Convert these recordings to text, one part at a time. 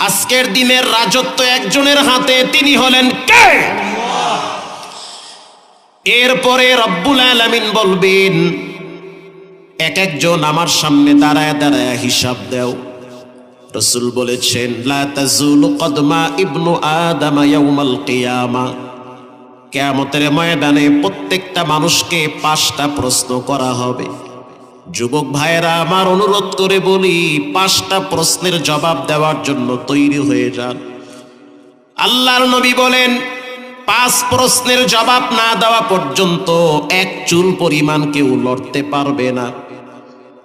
আজকের দিনের রাজত্ব একজনের হাতে তিনি হলেন কে? এরপরে রব্বুল আলমিন বলবেন এক একজন আমার সামনে দাঁড়ায় দাঁড়ায় হিসাব দেও। রসুল বলেছেন কদমা ইবনু কেয়ামতের ময়দানে প্রত্যেকটা মানুষকে পাঁচটা প্রশ্ন করা হবে। যুবক ভাইয়েরা, আমার অনুরোধ করে বলি, পাঁচটা প্রশ্নের জবাব দেওয়ার জন্য তৈরি হয়ে যান। আল্লাহর নবী বলেন, পাঁচ প্রশ্নের জবাব না দেওয়া পর্যন্ত এক চুল পরিমাণ কেউ লড়তে পারবে না।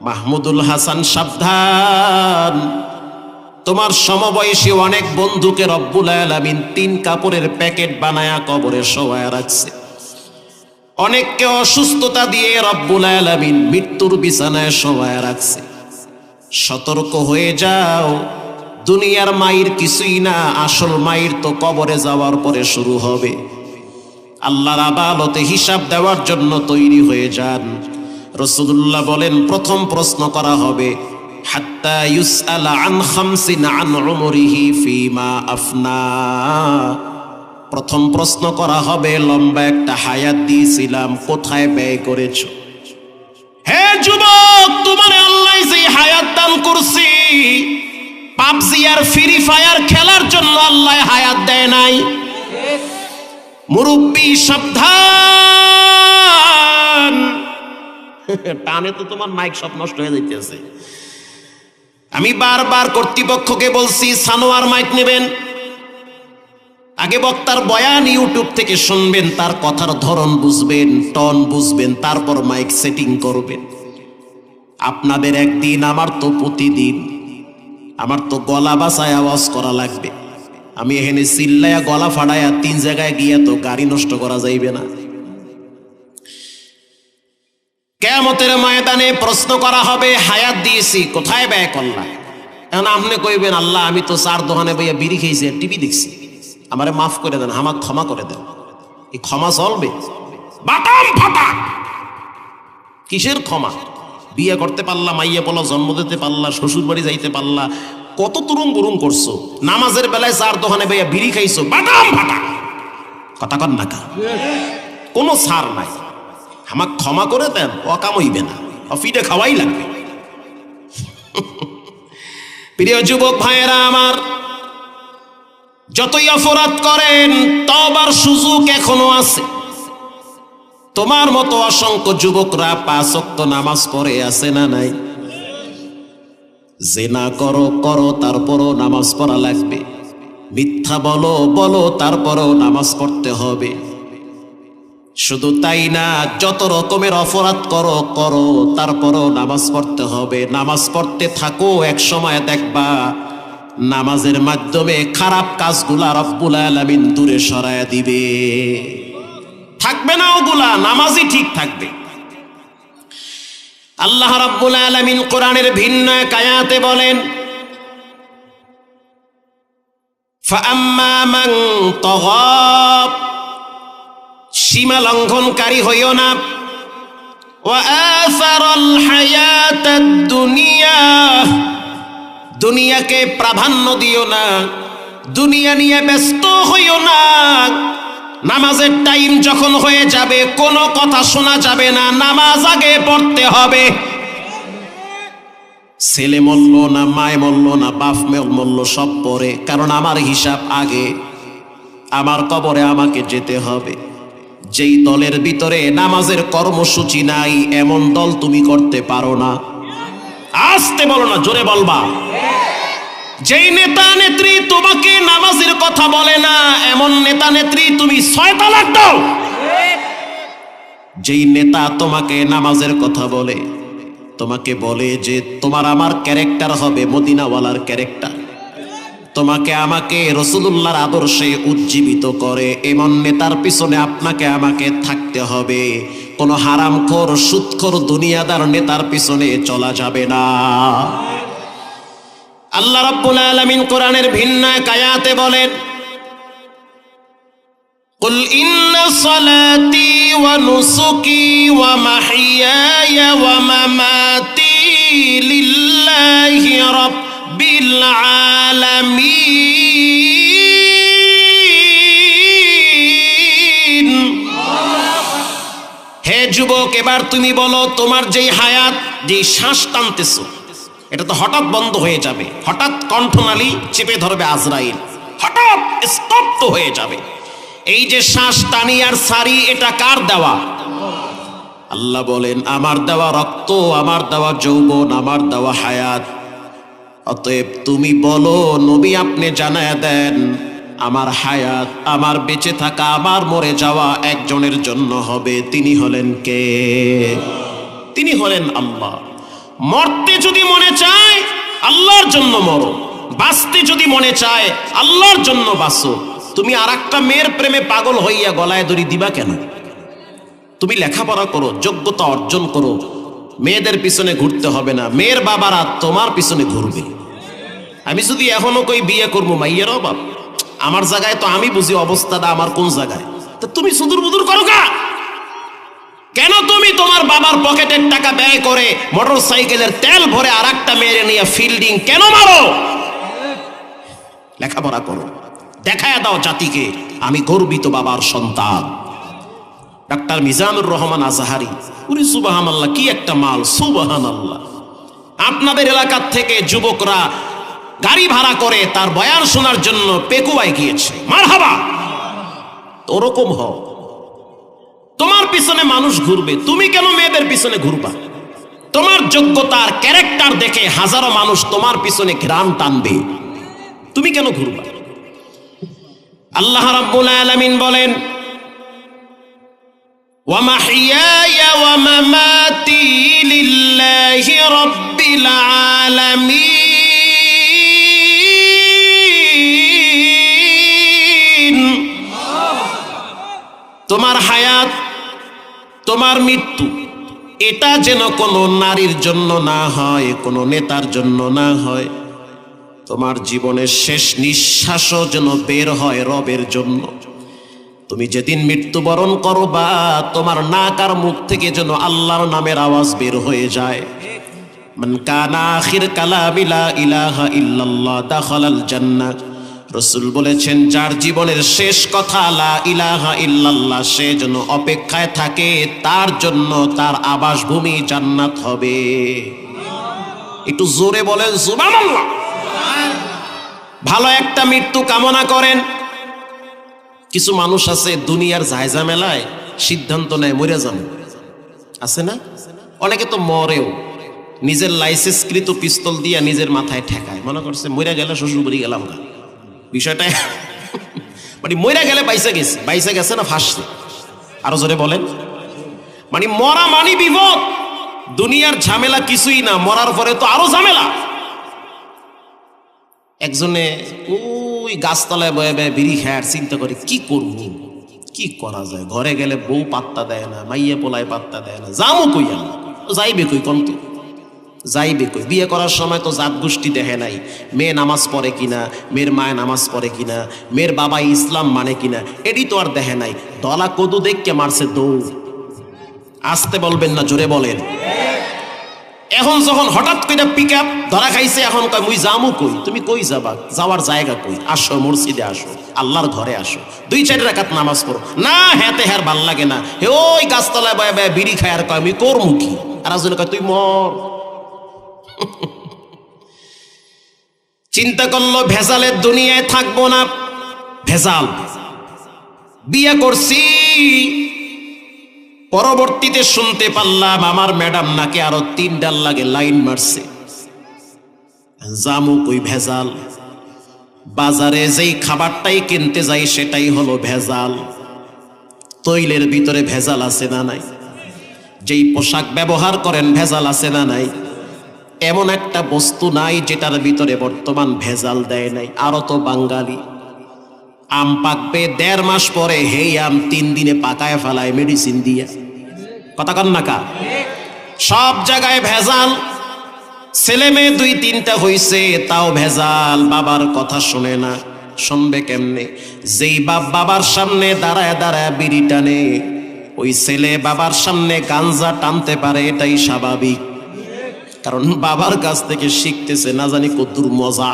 মাহমুদুল হাসান সাবধান। তোমার সমবয়সী অনেক বন্ধুকে রব্বুল আলামিন তিন কাপড়ের প্যাকেট বানায়া কবরে শোয়ায় রাখছে। অনেককে অসুস্থতা দিয়ে রব্বুল আলামিন মৃত্যুর বিছানায় শোয়ায় রাখছে। সতর্ক হয়ে যাও। দুনিয়ার মায়ের কিছুই না, আসল মায়ের তো কবরে যাওয়ার পরে শুরু হবে। আল্লাহর আদালতে হিসাব দেওয়ার জন্য তৈরি হয়ে যান। রসুল্লাহ বলেন, প্রথম প্রশ্ন করা হবে প্রথম প্রশ্ন করা হবে, লম্বা একটা হায়াত দিয়েছিলাম, কোথায় ব্যয় করেছ? হে যুবক, তোমার আল্লাহ যে হায়াত দান করছি, পাবজি আর ফ্রি ফায়ার খেলার জন্য আল্লাহ হায়াত দেয় নাই। মুরব্বী সাবধান। টানে তো তোমার মাইক সব নষ্ট হয়ে যাইতেছে। আমি বারবার কর্তৃপক্ষকে বলছি, সানোয়ার মাইক নেবেন। আগে বক্তার বয়ান ইউটিউব থেকে শুনবেন, তার কথার ধরন বুঝবেন, টন বুঝবেন, তারপর মাইক সেটিং করবেন। আপনাদের একদিন, আমার তো প্রতিদিন, আমার তো গলা বাসায় আওয়াজ করা লাগবে। আমি এখানে চিল্লায়া গলা ফাড়ায়া তিন জায়গায় গিয়া তো গাড়ি নষ্ট করা যাইবে না। কেমতের ময়দানে প্রশ্ন করা হবে, হায়াত দিয়েছি, কোথায় ব্যয় করলা এখন আপনি কইবেন, আল্লাহ, আমি তো চার দোকানে বইয়া বিড়ি খেয়েছি টিভি দেখছি। আমারে মাফ করে দেন, আমাকে ক্ষমা করে দেন। এই ক্ষমা চলবে। কিসের ক্ষমা? বিয়ে করতে পারলা, মাইয়া বলা, জন্ম দিতে পারলা শ্বশুর বাড়ি যাইতে পারলা, কত তুরুম গুরুম করছ। নামাজের বেলায় চার দোকানে বইয়া বিড়ি খাইছো, বাটাম ফাটা। কথা কন না কোনো ছাড় নাই। আমাকে ক্ষমা করে দেন, অকাম হইবে না। অফিটে খাওয়াই লাগবে। প্রিয় যুবক ভাইয়েরা আমার, যতই অপরাধ করেন তবার সুযোগ এখনও আছে। তোমার মতো অসংখ্য যুবকরা পাঁচক্ত নামাজ পড়ে আছে না নাই? জেনা করো করো, তারপরও নামাজ পড়া লাগবে। মিথ্যা বলো বলো, তারপরও নামাজ পড়তে হবে। শুধু তাই না যত রকমের অপরাধ করো করো তারপরও নামাজ পড়তে হবে নামাজ পড়তে থাকো এক সময় দেখবা নামাজের মাধ্যমে খারাপ কাজগুলা রব্বুল আলামিন দূরে সরায় দিবে থাকবে না ওগুলা নামাজই ঠিক থাকবে আল্লাহ রাব্বুল আলামিন কোরআনের ভিন্ন এক আয়াতে বলেন فأما من طغى সীমা লঙ্ঘনকারী হইও না। দুনিয়া। দুনিয়াকে প্রাধান্য দিও না। দুনিয়া নিয়ে ব্যস্ত হইও না। নামাজের টাইম যখন হয়ে যাবে, কোনো কথা শোনা যাবে না। নামাজ আগে পড়তে হবে। ছেলে মল্ল না, মায় মল্ল না, বাপ মল্ল সব পরে। কারণ আমার হিসাব আগে। আমার কবরে আমাকে যেতে হবে। যেই দলের ভিতরে নামাজের কর্মসূচি নাই, এমন দল তুমি করতে পারো না। আসতে বলো না, জোরে বলবা। যেই নেতা নেত্রী তোমাকে নামাজের কথা বলে না, এমন নেতা নেত্রী তুমি ছয় তালাক দাও। যেই নেতা তোমাকে নামাজের কথা বলে, তোমাকে বলে যে তোমার আমার ক্যারেক্টার হবে মদিনাওয়ালার ক্যারেক্টার। তোমাকে আমাকে রসুলুল্লাহর আদর্শে উজ্জীবিত করে এমন নেতার পিছনে আপনাকে আমাকে থাকতে হবে কোনো হারামখোর সুৎখোর দুনিয়াদার নেতার পিছনে চলা যাবে না আল্লাহ রাব্বুল আলামিন কোরআনের ভিন্ন কায়াতে বলেন قل إن صلاتي ونسكي ومحياي ومماتي لله رب রব্বিল হে যুবক, এবার তুমি বলো, তোমার যেই হায়াত, যেই শ্বাস টানতেছ, এটা তো হঠাৎ বন্ধ হয়ে যাবে। হঠাৎ কণ্ঠনালি চেপে ধরবে আজরাইল। হঠাৎ স্তব্ধ হয়ে যাবে। এই যে শ্বাস টানি আর সারি, এটা কার দেওয়া? আল্লাহ বলেন, আমার দেওয়া রক্ত, আমার দেওয়া যৌবন, আমার দেওয়া হায়াত। অতএব তুমি বলো, নবী আপনি জানায় দেন, আমার হায়াত, আমার বেঁচে থাকা, আমার মরে যাওয়া একজনের জন্য হবে। তিনি হলেন কে? তিনি হলেন আল্লাহ। মরতে যদি মনে চায়, আল্লাহর জন্য মরো। বাঁচতে যদি মনে চায়, আল্লাহর জন্য বাঁচো। তুমি আর একটা মেয়ের প্রেমে পাগল হইয়া গলায় দড়ি দিবা কেন? তুমি লেখাপড়া করো, যোগ্যতা অর্জন করো মেয়েদের পিছনে ঘুরতে হবে না। মেয়ের বাবারা তোমার পিছনে ঘুরবে। আমি যদি এখনও কই বিয়ে করব মাইয়েরও বাপ আমার জায়গায় তো আমি বুঝি অবস্থাটা আমার কোন জায়গায়। তা তুমি সুদূর বুদুর করো কা কেন তুমি তোমার বাবার পকেটের টাকা ব্যয় করে মোটর সাইকেলের তেল ভরে আর একটা মেয়েরে নিয়ে ফিল্ডিং কেন মারো? লেখাপড়া করো। দেখায় দাও জাতিকে, আমি গর্বিত বাবার সন্তান। ডাক্তার মিজানুর রহমান আজাহারি। উনি সুবাহান আল্লাহ কি একটা মাল সুবাহান আল্লাহ আপনাদের এলাকার থেকে যুবকরা গাড়ি ভাড়া করে তার বয়ান শোনার জন্য পেকুয়ায় গিয়েছে। মার হাবা ওরকম হও। তোমার পিছনে মানুষ ঘুরবে, তুমি কেন মেয়েদের পিছনে ঘুরবা? তোমার যোগ্যতার ক্যারেক্টার দেখে হাজারো মানুষ তোমার পিছনে ঘ্রাণ টানবে। তুমি কেন ঘুরবা? আল্লাহ রাব্বুল আলামিন বলেন ومحياي ومماتي لله رب العالمين তোমার হায়াত তোমার মৃত্যু এটা যেন কোনো নারীর জন্য না হয় কোনো নেতার জন্য না হয় তোমার জীবনের শেষ নিঃশ্বাসও যেন বের হয় রবের জন্য তুমি যেদিন মৃত্যুবরণ করো বা তোমার নাক আর মুখ থেকে যেন আল্লাহর নামের আওয়াজ বের হয়ে যায়। মান কানা আখির কালামি ইলাহা ইল্লাল্লাহ দাখালাল জান্নাহ। রসুল বলেছেন, যার জীবনের শেষ কথা লা ইলাহা ইল্লাল্লাহ, সে যেন অপেক্ষায় থাকে, তার জন্য তার আবাসভূমি জান্নাত হবে। একটু জোরে বলেন, সুবহানাল্লাহ। ভালো একটা মৃত্যু কামনা করেন। কিছু মানুষ আছে দুনিয়ার জায়জামেলায় সিদ্ধান্ত নেয় মরে যাম আছে না? অনেকে তো মরেও নিজের লাইসেন্সকৃত পিস্তল দিয়া নিজের মাথায় ঠেকায়। মনে করছে মরে গেলে শ্বশুর বাড়ি গেলাম না বিষয়টা মানে মরে গেলে বাইসে গেছে বাইসে গেছে না ফাঁসছে? আরও জোরে বলেন। মানে মরা মানি বিপদ, দুনিয়ার ঝামেলা কিছুই না, মরার পরে তো আরও ঝামেলা। একজনে ওই গাছতলায় বয়ে বয়ে বিড়ি খায় চিন্তা করে, কি করব? কি করা যায়? ঘরে গেলে বউ পাত্তা দেয় না, মাইয়া পোলায় পাত্তা দেয় না যামও কই যাইবে কই কন্ত? যাইবে কই? বিয়ে করার সময় তো জাত গোষ্ঠী দেখে নাই, মেয়ে নামাজ পড়ে কিনা, মেয়ের মায় নামাজ পড়ে কিনা, মেয়ের বাবা ইসলাম মানে কিনা, এটি তো আর দেখে নাই। দলা কদু দেখকে মারছে দৌড়। আসতে বলবেন না, জোরে বলেন। এখন যখন হঠাৎ করে পিক আপ ধরা খাইছে, এখন কয়, মুই যামু কই? তুমি কই যাবা? যাওয়ার জায়গা কই? আসো, মসজিদে আসো, আল্লাহর ঘরে আসো। দুই, চার রাকাত নামাজ পড়ো। না, হেতে হ্যার ভালো লাগে না। হে ওই গাছতলায় বয়ে বয়ে বিড়ি খায় আর কয়, আমি করমু কি? আর আসলে কয়, তুই মর। চিন্তা করল, ভেজালের দুনিয়ায় থাকব না। ভেজাল। বিয়ে করছি। পরবর্তীতে শুনতে পারলাম আমার ম্যাডাম নাকি আরও তিন ডাল লাগে লাইন মারছে। জামু কই ভেজাল? বাজারে যেই খাবারটাই কিনতে যাই সেটাই হলো ভেজাল। তৈলের ভিতরে ভেজাল আছে না নাই? যেই পোশাক ব্যবহার করেন ভেজাল আছে না নাই? এমন একটা বস্তু নাই যেটার ভিতরে বর্তমান ভেজাল দেয় নাই। আরও তো বাঙালি। আম পাকবে দেড় মাস পরে, হেই আম তিন দিনে পাকায় ফেলায় মেডিসিন দিয়া। কথা কন না কা? সব জায়গায় ভেজাল। ছেলে মেয়ে দুই তিনটা হইছে, তাও ভেজাল, বাবার কথা শুনে না। শুনবে কেমনে? যেই বাপ বাবার সামনে দাঁড়ায় দাঁড়ায় বিড়ি টানে, ওই ছেলে বাবার সামনে গাঞ্জা টানতে পারে, এটাই স্বাভাবিক। কারণ বাবার কাছ থেকে শিখতেছে না জানি কদ্দুর মজা।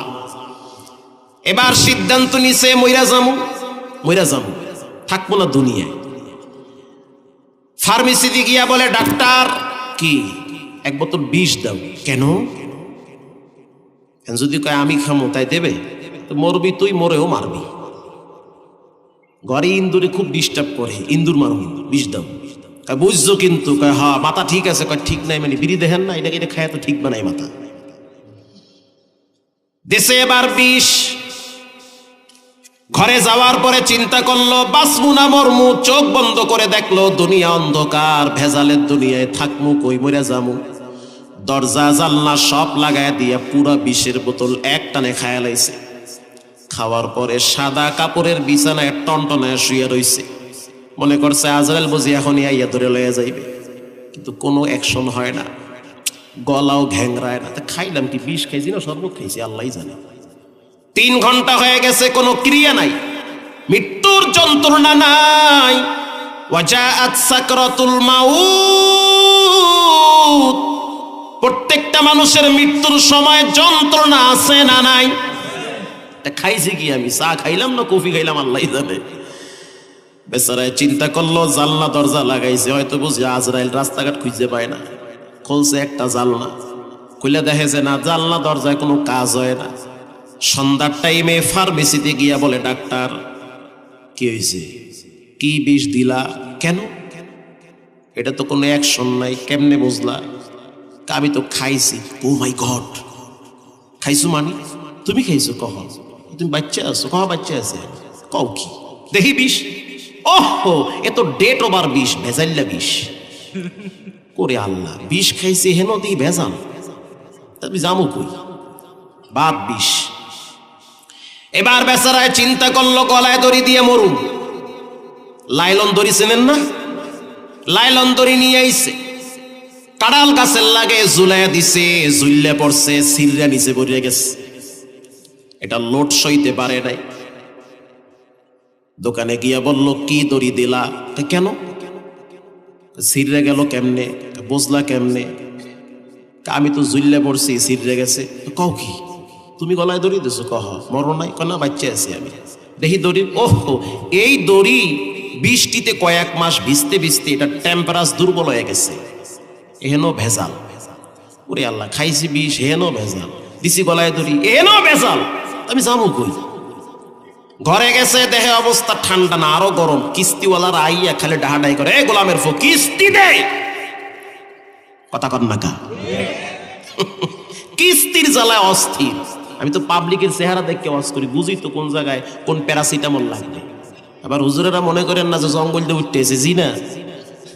এবার সিদ্ধান্ত নিছে, মইরা যামু। মইরা যামু। থাকব না দুনিয়ায়। ফার্মেসিতে গিয়া বলে, ডাক্তার, কি? এক বোতল বিষ দাও। কেন? যদি কয়, আমি খামো, তাই দেবে? তো মরবি তুই, মরেও মারবি। ঘরে ইন্দুরে খুব ডিস্টার্ব করে, ইন্দুর মারবি বিষ দাও। বুঝছ কিন্তু? কয়, হা, মাথা ঠিক আছে। কয়, ঠিক নাই মানে বিড়ি দেখেন না এটাকে এটা খায় তো ঠিক বানাই মাথা? দেশে এবার বিষ ঘরে যাওয়ার পরে চিন্তা করল বাসমু না মরমু চোখ বন্ধ করে দেখল, দুনিয়া অন্ধকার, ভেজালের দুনিয়ায় থাকমু কই মরে যামু দরজা, জানলা সব লাগায় দিয়ে পুরা বিষের বোতল এক টানে খায়া লাইছে। খাওয়ার পরে সাদা কাপড়ের বিছানায় টনটনায় শুয়ে রইছে। মনে করছে আজরাল বুঝি এখনই আইয়া ধরে লইয়া যাইবে। কিন্তু কোনো অ্যাকশন হয় না। গলাও ঘ্যাংরায় না। তা খাইলাম কি, বিষ খাইছি না শরবত খাইছি আল্লাহ জানে। তিন ঘণ্টা হয়ে গেছে, কোনো ক্রিয়া নাই। মৃত্যুর যন্ত্রণা নাই। প্রত্যেকটা মানুষের মৃত্যুর সময় যন্ত্রণা আছে না নাই? খাইছি কি আমি? চা খাইলাম না কফি খাইলাম, আল্লাহ জানে। বেচারায় চিন্তা করল জানলা দরজা লাগাইছে, হয়তো বুঝি আজরাইল রাস্তাঘাট খুঁজে পায় না। খুলছে একটা জানলা খুলে দেখে যে না জানলা দরজায় কোনো কাজ হয় না। সন্ধ্যার টাইমে ফার্মেসিতে গিয়া বলে, ডাক্তার, কি হয়েছে কি বিষ দিলা? কেন? এটা তো কোনো অ্যাকশন নাই, কেমনে বুঝলা? আমি তো খাইছি। ও মাই গড খাইছো মানি? তুমি খাইছো কহ তুমি বাচ্চা আছো? কহ বাচ্চা আছে? কও কি? দেখি বিষ। ওহো, এ তো ডেট ওভার বিষ ভেজাল্লা বিষ। করে আল্লাহ, বিষ খাইছে হেন দি ভেজাল তুমি জামু কই? বাদ বিষ। এবার বেচারায় চিন্তা করল, গলায় দড়ি দিয়ে মরুম লাইলন দড়ি চেনেন না? লাইলন দড়ি নিয়ে আইছে। কাড়াল গাছের লাগে ঝুলাইয়া দিছে ঝুললে পড়ছে সিলরা নিচে পড়ে গেছে। এটা লোট সইতে পারে নাই। দোকানে গিয়া বলল, কি দড়ি দিলা? কেন? সিররে গেল কেমনে? বুঝলা কেমনে? আমি তো জুল্লে পড়ছি সিররে গেছে। কও কি? তুমি গলায় দড়ি দিছো, কহ। মরো নাই কনা বাচ্চা আছি আমি। দেখি দড়ি, ওহ, এই দড়ি বৃষ্টিতে কয়েক মাস ভিজতে ভিজতে এটা টেম্পারাস দুর্বল হয়ে গেছে। এহেনো ভেজাল। ওরে আল্লাহ, খাইছি বিষ হেনো ভেজাল। দিছি গলায় দড়ি, এহেনো ভেজাল। আমি যাব কই? ঘরে গেছে, দেহে অবস্থা ঠান্ডা না, আরও গরম। কিস্তিওয়ালার আইয়া খালি ডাহাডাই করে, এ গোলামের ফো, কিস্তি দে কথা কর না কা? কিস্তির জ্বালায় অস্থির। আমি তো পাবলিকের চেহারা দেখে ওয়াজ করি বুঝি তো কোন জায়গায় কোন প্যারাসিটামল লাগবে। আবার হুজুরেরা মনে করেন না যে জঙ্গল দিয়ে উঠতে এসে, জি না?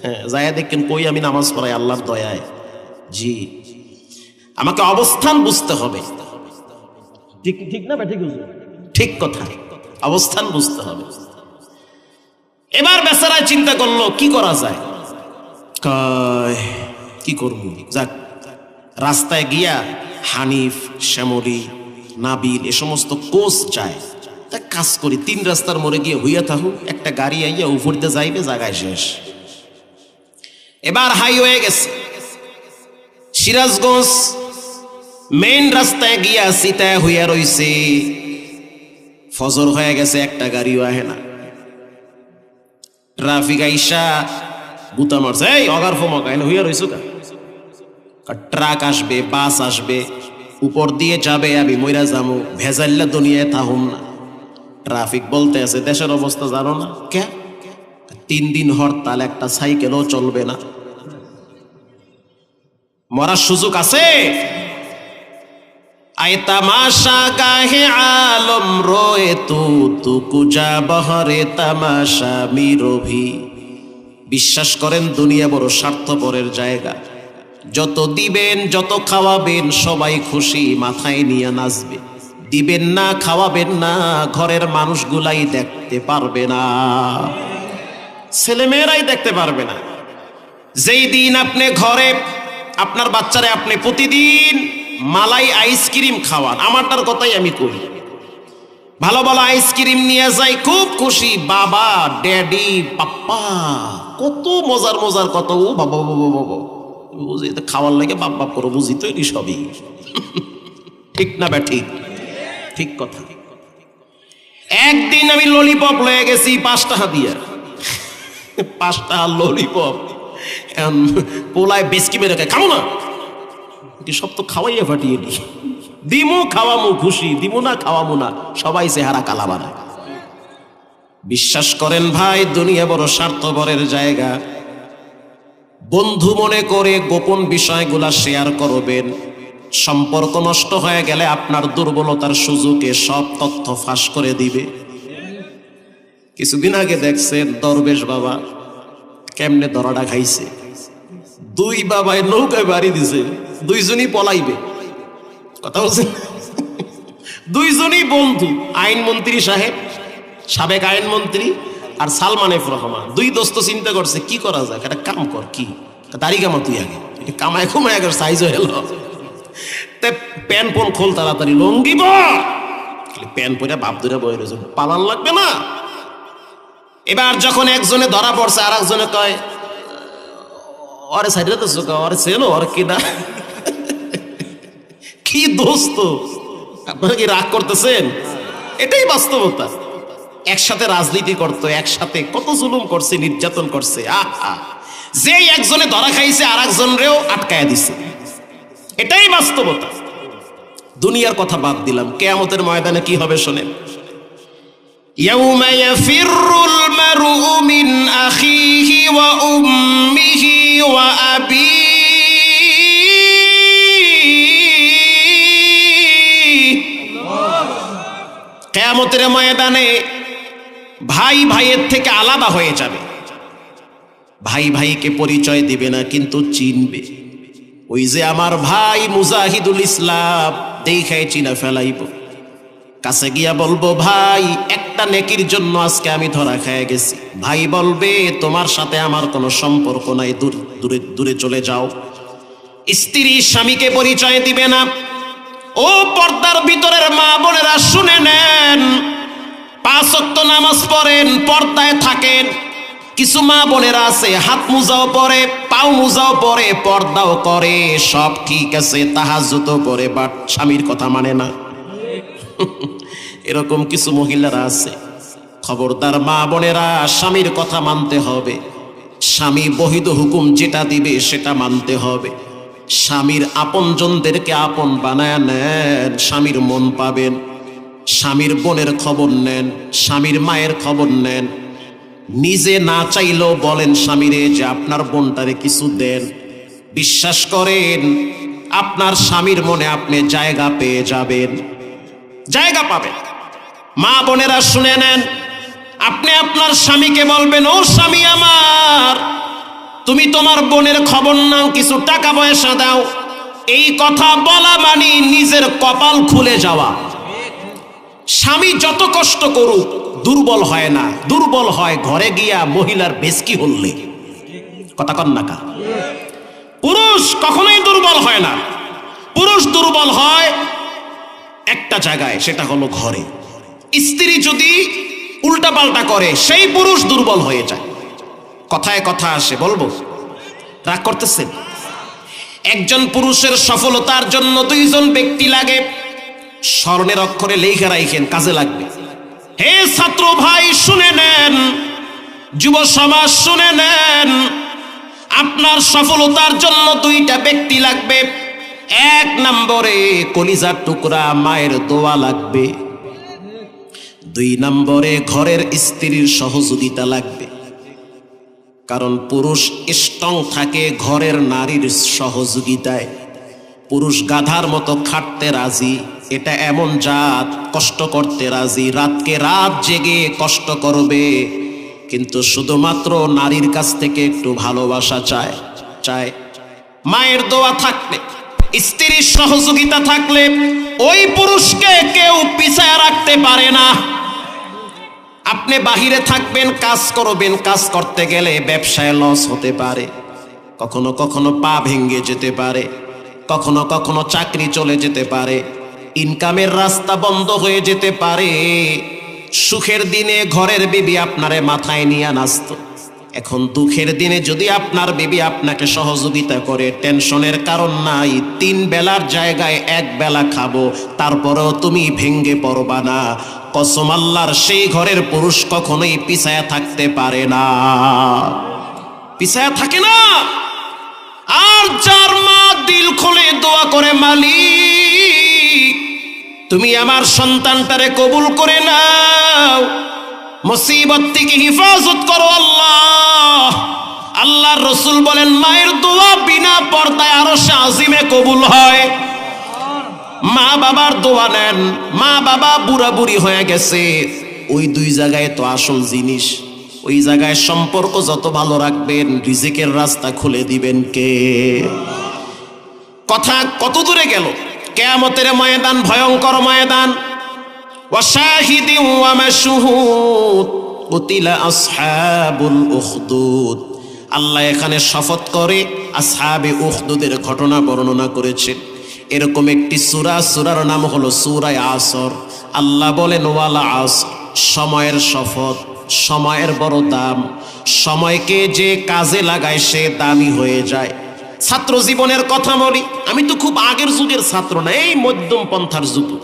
হ্যাঁ যায়া দেখেন কই আমি নামাজ পড়াই, আল্লাহর দয়ায়। জি। আমাকে অবস্থান বুঝতে হবে। ঠিক ঠিক না ঠিক ঠিক কথা। অবস্থান বুঝতে হবে। এবার বেচারায় চিন্তা করল, কি করা যায়? কি করব? যাক, রাস্তায় গিয়া হানিফ, শ্যামলি নাবিল, এ সমস্ত কোচ যায় তা কাজ করি, তিন রাস্তার মোড়ে গিয়ে হইয়া থাকু একটা গাড়ি আইয়া উপরতে যাইবে, জায়গায় শেষ। এবার হাইওয়ে গেছে। সিরাজগঞ্জ মেইন রাস্তায় গিয়া সীতায় হইয়া রইছে। ফজর হয়ে গেছে, একটা গাড়িও আহে না। ট্রাফিক আইসা গুতা মারছে, এই অগার আইন হইয়া রইছো কা, ট্রাক আসবে, বাস আসবে। উপর দিয়ে যাবে আমি মইরা যাব ভেজাল্লা দুনিয়ায় থাহুম না। ট্রাফিক বলতে আছে, দেশের অবস্থা জানো না? কে? তিন দিন হরতাল একটা সাইকেলও চলবে না। মরার সুযোগ আছে? আয় তামাশা গাহে আলম রোয়ে, তু তু কুজা বহরে তামাশা মিরভি। বিশ্বাস করেন, দুনিয়া বড় স্বার্থপরের জায়গা। যত দিবেন, যত খাওয়াবেন, সবাই খুশি মাথায় নিয়ে নাচবে। দিবেন না, খাওয়াবেন না, ঘরের মানুষগুলাই দেখতে পারবে না। ছেলেমেয়েরাই দেখতে পারবে না। যেই দিন আপনি ঘরে, আপনার বাচ্চারে আপনি প্রতিদিন মালাই আইসক্রিম খাওয়ান, আমারটার কথাই আমি করি ভালো ভালো আইসক্রিম নিয়ে যাই, খুব খুশি, বাবা, ড্যাডি, পাপ্পা, কত মজার মজার কত ও বাবা বাবা বাবা। বুঝি তো খাওয়ার লাগে বাপ বাপ করে বুঝি তো এটি সবই। ঠিক না ব্যা ঠিক? ঠিক কথা। একদিন আমি ললিপপ লয়ে গেছি পাঁচ টাকা দিয়ে পাঁচটা ললিপপ পোলায় বেসকি মেরে খাও না? সব তো খাওয়াইয়া ফাটিয়ে নি দিমু, খাওয়ামু, খুশি। দিমু না, খাওয়ামু না। সবাই চেহারা কালা বানায়। বিশ্বাস করেন ভাই, দুনিয়া বড় স্বার্থপরের জায়গা। বন্ধু মনে করে গোপন বিষয়গুলা শেয়ার করবেন। সম্পর্ক নষ্ট হয়ে গেলে আপনার দুর্বলতার সুযোগে সব তথ্য ফাঁস করে দিবে। কিছুদিন আগে দেখছেন দরবেশ বাবা কেমনে দরাটা খাইছে। দুই বাবায় নৌকায় বাড়ি দিছে, দুইজনই পলাইবে। কথা বলছেন? দুইজনই বন্ধু, আইনমন্ত্রী সাহেব, সাবেক আইনমন্ত্রী আর সালমান এফ রহমান, দুই দোস্ত চিন্তা করছে, কি করা যায়? একটা কাম কর, কি? দাড়ি কামা তুই আগে। কামায় খুমায় আগে সাইজ হয়ে এলো তে প্যান পন খোল তাড়াতাড়ি, লঙ্গি প্যান পরে বাপ ধরে বয়ে রয়েছে, পালান লাগবে না। এবার যখন একজনে ধরা পড়ছে আর একজনে কয় অরে সাইডে তো চোখা অরে চেনো অরে কি না? কি দোস্ত? আপনারা কি রাগ করতেছেন? এটাই বাস্তবতা। একসাথে রাজনীতি করতো একসাথে কত জুলুম করছে নির্যাতন করছে আহা যেই একজনে ধরা খাইছে আর একজনরেও আটকায় দিছে এটাই বাস্তবতা দুনিয়ার কথা বাদ দিলাম কেয়ামতের ময়দানে কি হবে শোনেন يوم يفر المرء من أخيه وأمه وأبيه কেয়ামতের ময়দানে ভাই ভাইয়ের থেকে আলাদা হয়ে যাবে। ভাই ভাইকে পরিচয় দিবে না, কিন্তু চিনবে। ওই যে আমার ভাই মুজাহিদুল ইসলাম, দেখায় চিনা ফেলাইব। কাছে গিয়া বলব, ভাই, একটা নেকির জন্য আজকে আমি ধরা খেয়ে গেছি। ভাই বলবে, তোমার সাথে আমার কোনো সম্পর্ক নাই, দূর, দূরে দূরে চলে যাও। স্ত্রী স্বামীকে পরিচয় দিবে না। ও পর্দার ভিতরের মা বোনেরা শুনে নেন পাঁচ ওয়াক্ত নামাজ পড়েন, পর্দায় থাকেন। কিছু মা বোনেরা আছে, হাত মুজাও পরে, পাও মুজাও পরে, পর্দাও করে, সব ঠিক আছে তাহাজুতো পরে, বাট স্বামীর কথা মানে না। এরকম কিছু মহিলারা আছে। খবরদার মা বোনেরা, স্বামীর কথা মানতে হবে। স্বামী বহিদ হুকুম যেটা দিবে, সেটা মানতে হবে। স্বামীর আপনজনদেরকে আপন বানায় নেন, স্বামীর মন পাবেন। স্বামীর বোনের খবর নেন, স্বামীর মায়ের খবর নেন। নিজে না চাইলেও বলেন, স্বামীরে, যে আপনার বোনটারে কিছু দেন। বিশ্বাস করেন, আপনার স্বামীর মনে আপনি জায়গা পেয়ে যাবেন। জায়গা পাবেন। মা বোনেরা শুনে নেন, আপনি আপনার স্বামীকে বলবেন, ও স্বামী আমার, তুমি তোমার বোনের খবর নাও, কিছু টাকা পয়সা দাও। এই কথা বলা মানে নিজের কপাল খুলে যাওয়া। স্বামী যত কষ্ট করুক, দুর্বল হয় না। দুর্বল হয় ঘরে গিয়া মহিলার বেশকি হললে। কথা কন্যাকা পুরুষ কখনোই দুর্বল হয় না। পুরুষ দুর্বল হয় একটা জায়গায়, সেটা হলো ঘরে। স্ত্রী যদি উল্টাপাল্টা করে, সেই পুরুষ দুর্বল হয়ে যায়। কথায় কথা আসে, বলব? রাগ করতেছেন? একজন পুরুষের সফলতার জন্য দুইজন ব্যক্তি লাগে। স্মরণের অক্ষরে লেখা রাইখেন, কাজে লাগবে। হে ছাত্র ভাই, শুনে নেন। যুব সমাজ শুনে নেন। আপনার সফলতার জন্য দুইটা ব্যক্তি লাগবে। এক নম্বরে কলিজার টুকরা মায়ের দোয়া লাগবে। দুই নম্বরে ঘরের স্ত্রীর সহযোগিতা লাগবে। কারণ পুরুষ স্ট্রং থাকে ঘরের নারীর সহযোগিতায়। পুরুষ গাধার মতো খাটতে রাজি। এটা এমন জাত, কষ্ট করতে রাজি। রাতকে রাত জেগে কষ্ট করবে। কিন্তু শুধুমাত্র নারীর কাছ থেকে একটু ভালোবাসা চায় চায়। মায়ের দোয়া থাকলে, স্ত্রীর সহযোগিতা থাকলে ওই পুরুষকে কেউ পিছায় রাখতে পারে না। আপনি বাহিরে থাকবেন, কাজ করবেন, কাজ করতে গেলে ব্যবসায় লস হতে পারে। কখনো কখনো পা ভেঙে যেতে পারে। কখনো কখনো চাকরি চলে যেতে পারে। ইনকামের রাস্তা বন্ধ হয়ে যেতে পারে। সুখের দিনে ঘরের বিবি আপনারে মাথায় নিয়ে নাচত। এখন দুঃখের দিনে যদি আপনার বিবি আপনাকে সহযোগিতা করে, টেনশনের কারণ নাই। তিন বেলার জায়গায় এক বেলা খাব, তারপরেও তুমি ভেঙ্গে পড়বা না। কসম আল্লাহর সেই ঘরের পুরুষ কখনোই পিছায়া থাকতে পারে না। পিছায়া থাকে না! আর যার মা দিল খুলে দোয়া করে, মালিক, তুমি আমার সন্তানটারে কবুল করে নাও। মুসিবত থেকে হিফাজত করো আল্লাহ। আল্লাহর রসুল বলেন, মায়ের দোয়া বিনা পর্দায় আরও আজিমে কবুল হয়। মা বাবার দোয়া নেন, মা বাবা বুড়া বুড়ি হয়ে গেছে। ওই দুই জায়গায় তো আসল জিনিস। ওই জায়গায় সম্পর্ক যত ভালো রাখবেন, রিজিকের রাস্তা খুলে দিবেন কে? কথা কত দূরে গেল? কেয়ামতের ময়দান, ভয়ঙ্কর ময়দান। আল্লাহ এখানে শপথ করে আসহাবে উখদুদের ঘটনা বর্ণনা করেছেন এরকম একটি সূরা, সূরার নাম হলো সূরায় আসর। আল্লাহ বলেন, ওয়ালা আস সময়ের শপথ। সময়ের বড় দাম। সময়কে যে কাজে লাগায়, সে দামি হয়ে যায়। ছাত্র জীবনের কথা বলি, আমি তো খুব আগের যুগের ছাত্র না, এই মধ্যম পন্থার যুগ।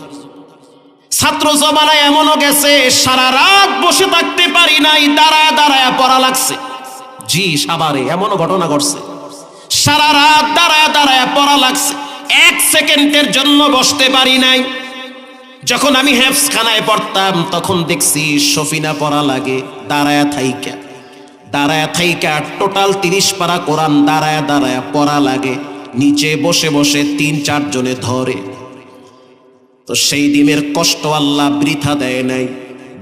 ছাত্র জমানায় এমনও গেছে, সারা রাত বসে থাকতে পারি নাই, দাঁড়ায় দাঁড়ায় পড়া লাগছে। জি, সাবারে, এমনও ঘটনা ঘটছে। সারা রাত দাঁড়ায় দাঁড়ায় পড়া লাগছে। এক সেকেন্ডের জন্য বসতে পারি নাই। যখন আমি হ্যাপস খানায় পড়তাম, তখন দেখছি সফিনা পড়া লাগে, দাঁড়ায় থাইকা। দাঁড়ায় থাইকা, টোটাল তিরিশ পারা কোরআন দাঁড়ায় দাঁড়ায় পড়া লাগে, নিচে বসে বসে তিন চার জনে ধরে। তো সেই দিনের কষ্ট আল্লাহ বৃথা দেয় নাই।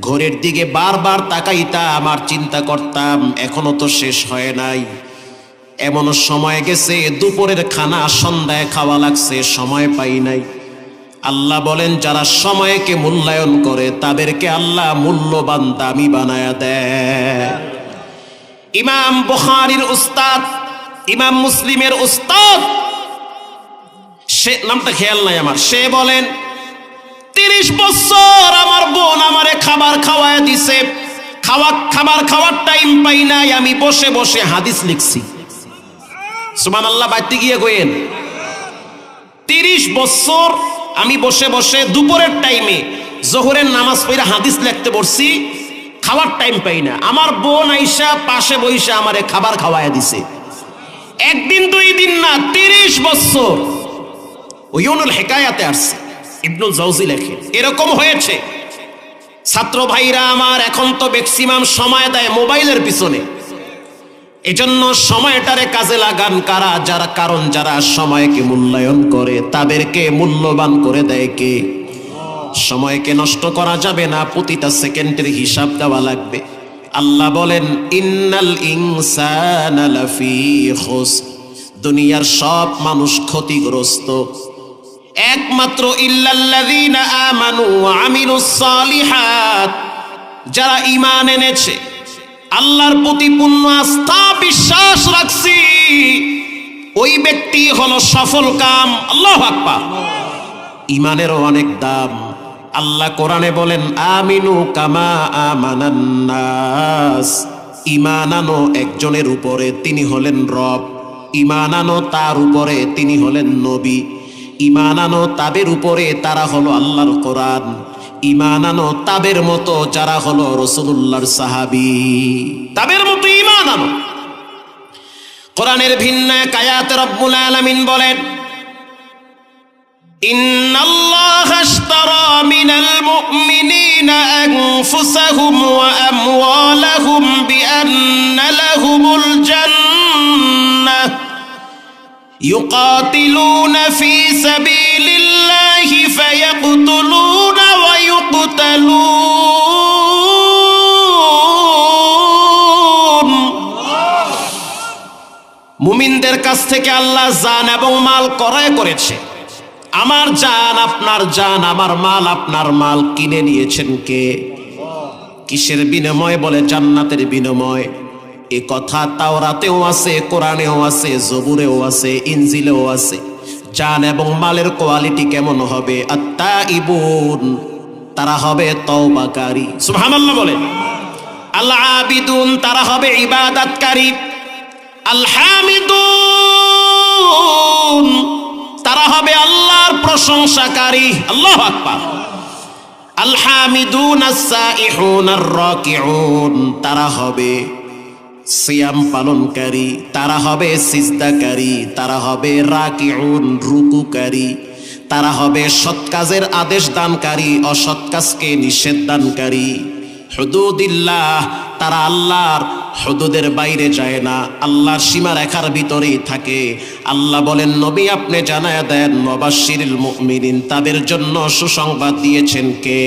ঘরের দিকে বারবার তাকাইতাম আর চিন্তা করতাম, এখনও তো শেষ হয় নাই। এমন সময় গেছে, দুপুরের খানা সন্ধ্যায় খাওয়া লাগছে, সময় পাই নাই। আল্লাহ বলেন, যারা সময়কে মূল্যায়ন করে, তাদেরকে আল্লাহ মূল্যবান দামি বানায়া দেয়। ইমাম বুখারীর উস্তাদ, ইমাম মুসলিমের উস্তাদ, সে নামটা খেয়াল নাই আমার, সে বলেন, তিরিশ বছর আমার বোন আমারে খাবার খাওয়ায় দিছে, খাওয়া, খাবার খাওয়ার টাইম পাই নাই, আমি বসে বসে হাদিস লিখছি। সুমান আল্লাহ বাড়তে গিয়ে গোয়েন তিরিশ বছর আমি বসে বসে দুপুরের টাইমে জোহরের নামাজ পড়ে হাদিস লিখতে বসছি, খাওয়ার টাইম পাই না। আমার বোন আইসা পাশে বইসা আমারে খাবার খাওয়ায় দিছে। একদিন, দুই দিন না, তিরিশ বছর ওইনুল হেকায়াতে আসছে, ইবনুল জৌজি লেখে। এরকম হয়েছে। ছাত্র ভাইরা আমার এখন তো ম্যাক্সিমাম সময় দেয় মোবাইলের পিছনে। এজন্য সময়টারে কাজে লাগান কারা? যারা কারণ যারা সময়কে মূল্যায়ন করে, তাদেরকে মূল্যবান করে দেয় কে? সময়কে নষ্ট করা যাবে না, প্রতিটা সেকেন্ডের হিসাব দেওয়া লাগবে। আল্লাহ বলেন, ইন্নাল ইনসান দুনিয়ার সব মানুষ ক্ষতিগ্রস্ত। একমাত্র ইল্লাল্লাযীনা আমানু ওয়া আমিলুস সালিহাত। যারা ঈমান এনেছে আল্লাহর প্রতি পূর্ণ আস্থা, বিশ্বাস রাখছি। ওই ব্যক্তি হলো সফল কাম। আল্লাহ আকবার। ইমানেরও অনেক দাম। আল্লাহ কোরআনে বলেন, আমিনু কামা আমানান্নাস ইমান আনো একজনের উপরে তিনি হলেন রব। ইমান আনো তার উপরে তিনি হলেন নবী। ইমান আনো তাদের উপরে তারা হলো আল্লাহর কোরআন। ইমান আনো তাবের মতো যারা হলো রসুল্লাহর সাহাবি। তাবের মতো ইমান আনো। কোরআনের ভিন্ন কায়াত রব্বুল আলমিন বলেন আল্লাহ يقاتلون في سبيل الله فيقتلون ويقتلون মুমিনদের কাছ থেকে আল্লাহ জান এবং মাল ক্রয় করেছে আমার জান আপনার জান আমার মাল আপনার মাল কিনে নিয়েছেন কে কিসের বিনিময় বলে জান্নাতের বিনিময় এ কথা তাওরাতেও আছে, কোরআনেও আছে, জবুরেও আছে, ইনজিলেও আছে। জান এবং মালের কোয়ালিটি কেমন হবে? আত্মা ইবুন তারা হবে তওবাকারী। সুবহানাল্লাহ বলে আল আবিদুন তারা হবে ইবাদতকারী। আল হামিদুন তারা হবে আল্লাহর প্রশংসাকারী। আল্লাহু আকবার। আল হামিদুন আস-সাইহুন, আর-রাকিউন, তারা হবে সিয়াম পালনকারী, তারা হবে সিজদাকারী, তারা হবে রাকিউন, রুকুকারী, তারা হবে সৎ কাজের আদেশ দানকারী, অসৎ কাজকে নিষেধ দানকারী। হুদুদিল্লাহ, তারা আল্লাহর হুদুদের বাইরে যায় না, আল্লাহর সীমা রেখার ভিতরেই থাকে। আল্লাহ বলেন, নবী, আপনি জানায় দেন নবাশিরুল মুমিনিন, তাদের জন্য সুসংবাদ দিয়েছেন কে?